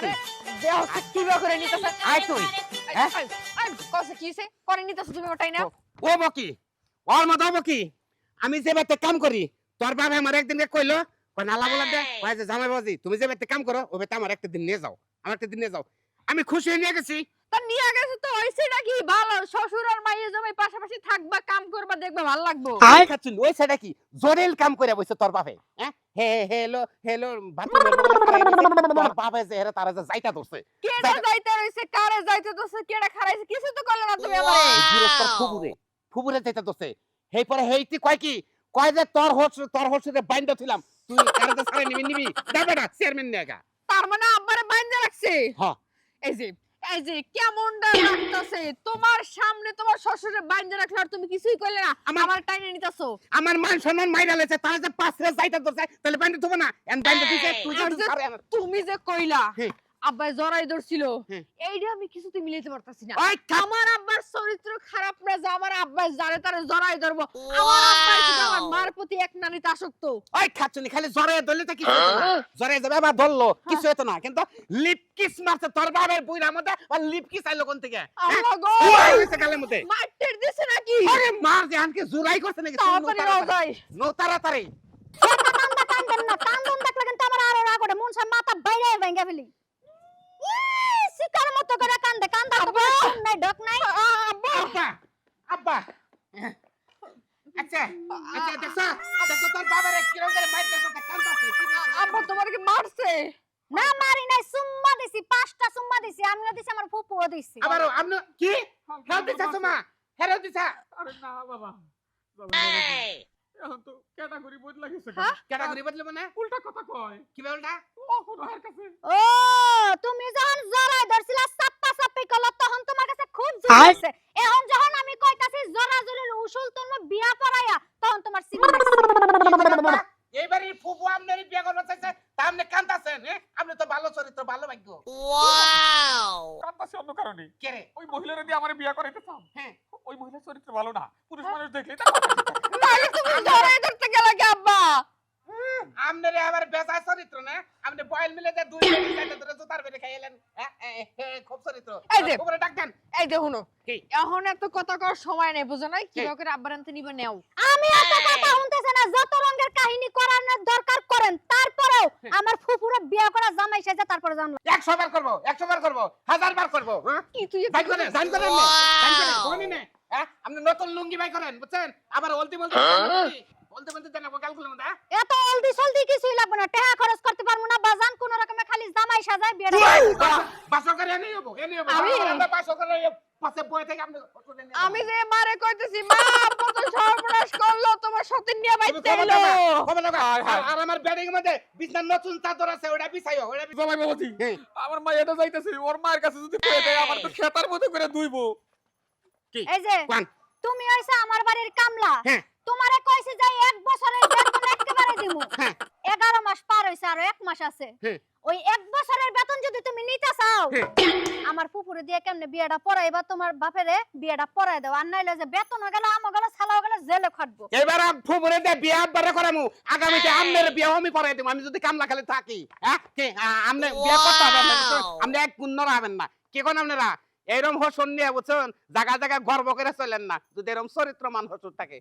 তুই দেহ কি করে নিতেছে? আয় তুই হ্যাঁ? কসে কি করে নিতেছে তুমি ওটাই না? ও বকি ওর মতো বকি। আমি যে বাড়িতে কাম করি তোর বাবা আমার একদিন কইলো কই নালা বলা দে জামাই বাজি তুমি যে বাড়িতে কাম করো ও বেটা আমার একটা দিন নিয়ে যাও আমার একটা দিন নিয়ে যাও। আমি খুশি হয়ে নিয়ে গেছি। তা নিয়ে গেছে তো হইছে নাকি ভালো শ্বশুর আর মাইয়ে জামাই পাশাপাশি থাকবা কাম করবা দেখবা ভালো লাগবো। আই খাচ্ছিল ওই সেটা কি? জরেল কাম করে বসে তোর বাপে হ্যাঁ? হে হেলো হেলো তোর বাপে যে হেরে তারা যে যাইতা ধরছে কেডা যাইতে- রইছে কারে যাইতে দোছে কেডা খারাইছে কিছু তো করলে না তুমি আমারে। ফুবুরে ফুবুরে যাইতা ধরছে। হেই পরে হেইতি কয় কি? কয় যে তোর হোস তোর হোসে বাইন্দা ছিলাম তুই কারে যে ছাড়ে নিবি নিবি? দে বেটা চেয়ারম্যান নেগা তার মানে আব্বারে বাইন্ধে রাখছে? হ্যাঁ এই যে এই যে কেমনটা লাগতাছে? তোমার সামনে তোমার শ্বশুরে বাইন্ধে রাখলে আর তুমি কিছুই করলে না। আমার- টাইনে নিতাছো। আমার মান সম্মান মাইরা লেছে তার যে পাঁচ রে যাইতা ধরছে তাহলে বাইন্দা থব না। এন দিছে আমার তুমি যে কইলা। আব্বাই জড়াই ধরছিল হ্যাঁ। এইটা আমি কিছুতে মিলাইতে পারতাছি না আমার আব্বার চরিত্র খারাপ না যে আমার আব্বাই যারে তারে জড়াই ধরবো আমার আব্বাই আমার মার প্রতি এক নানিতে আসক্ত ওই খাচ্ছনি খালি জ্বরে ধরলে তো কিছু হতো না যাবে আবার ধরলো কিছু হতো না কিন্তু লিপ কিস মারছে তোর বাবার বুইরার মধ্যে আর লিপ কিস আইলো কোন থেকে হ্যাঁ? আল্লাহ গো হইছে গালের মধ্যে মারটের দিছে নাকি আরে মার যে আনকে জুরাই করছে নাকি তাড়াতাড়ি নাও যাই নো তাড়াতাড়ি কান্দা কান্দেন না কান্দন দেখলে কিন্তু আমার আরও রাগ ওঠে মন মাথা বাইরে ভেঙে ফেলি ইয়ে, শিকার মতো করে কান্দে কান্দা তো কোনো শুন নাই ডক নাই আব্বা আব্বা আচ্ছা আচ্ছা দেখছ দেখছ তোর বাবার কীরকম করে মাইর দেখছ কান্দাছে আব্বা তোমার কি মারছে? না মারি নাই সুম্মা দিছি পাঁচটা সুম্মা দিছি আমিও দিছি আমার ফুপুও দিছি। আবার আপনি কি? হেও দিছা তোমা হেও দিছা? আরে না বাবা। এখন তো ক্যাটাগরি বদলা গেছে হ্যাঁ? ক্যাটাগরি বদলে মানে? উল্টা কথা কয়। কি বলটা ও কোনো কাছে। ও তুমি যখন জড়াই ধরছিলা সাপ্পা সাপ্পি কল তখন তোমার কাছে খুব জোর হইছে এখন যখন আমি কইতাছি জড়া জড়ির উসুল তুমি বিয়া পড়াইয়া তখন তোমার সিনেমা আপনারই বিয়ে করতে চাইছে তা আপনি কান্দাছেন হ্যাঁ? আপনি তো ভালো চরিত্র ভালো ভাগ্য। কান্দাসি অন্য কারণে। কে রে? ওই মহিলারা দিয়ে আমার বিয়া করাইতে চাও? হ্যাঁ। ওই মহিলার চরিত্র ভালো না। পুরুষ হ্যাঁ। মানুষ দেখলে তার কথা ঠিক থাকে। নাহলে তুমি জড়াই ধরতে গেলে কি আব্বা? আপনার আবার বেচা চরিত্র না? আপনি বয়েল মিলে যে দুই মিনিট ধরে জুতার বেড়ে খাইলেন হ্যাঁ, এ, এ, এ, খুব চরিত্র। উপরে ডাক দেন। এই দেখুন এখন এত কথা কর সময় নেই বুঝো নাই? কীভাবে করে আব্বার আনতে নিবে নেও। আমি এত কথা শুনতেছে না যত রঙের কাহিনী করানোর দরকার করেন তারপরেও আমার ফুফুরে বিয়া করা জামাই সেজে তারপরে জানলাম একশো বার করব 100 বার করব হাজার বার করব হ্যাঁ? কি তুই ভাই করেন জান করেন না জান করেন কোনি না হ্যাঁ? আপনি নতুন লুঙ্গি ভাই করেন বুঝছেন? আবার অলতি বলতে বলতে বলতে জানা কাল করলাম দা এত অলদি সলদি কিছুই লাগবে না টাকা খরচ করতে পারব না বাজান কোন রকমে খালি জামাই সাজায় বয়ে থেকে আপনি অটো দেন আমি যে মারে কইতেছি মা আব্বা তো সর্বনাশ করল তোমার সতীন নিয়ে তুমি বাইতে এলো। আর- আমার বেডিং এর মধ্যে বিছনার নতুন চাদর আছে ওটা বিছাইও ওটা। জামাই বাবাজি। আমার মা এটা যাইতেছে ওর মায়ের কাছে যদি পেয়ে দেয় আমার তো খেতার মতো করে দুইবো কি এই যে তুমি হইছে আমার বাড়ির কামলা হ্যাঁ। তোমারে কইছি যে এক বছরের বেতন একেবারে দিমু হ্যাঁ। 11 মাস পার হইছে আর এক মাস আছে হ্যাঁ। ওই এক বছরের বেতন যদি তুমি নিতে চাও হ্যাঁ। আমার ফুপুরে দিয়ে কেমনে বিয়েটা পড়াইবা তোমার বাপেরে বিয়েটা পড়াই দাও? আর নাইলে যে বেতন হয়ে গেল আমো গেল ছালাও গেল জেলে খাটবো। এবার ফুবরে দে বিয়া আব্বারে করামু। আগামীতে আমনের বিয়া আমি পড়াই দেবো। আমি যদি কামলা খালি থাকি হ্যাঁ? কি? আমনে বিয়া করতে হবে না আপনি এক গুণ হবেন না। কি কোন আপনারা এরম হসন নিয়ে বুঝছেন? জায়গা জায়গায় গর্ব করে চলেন না। যদি এরম চরিত্রমান হসন থাকে।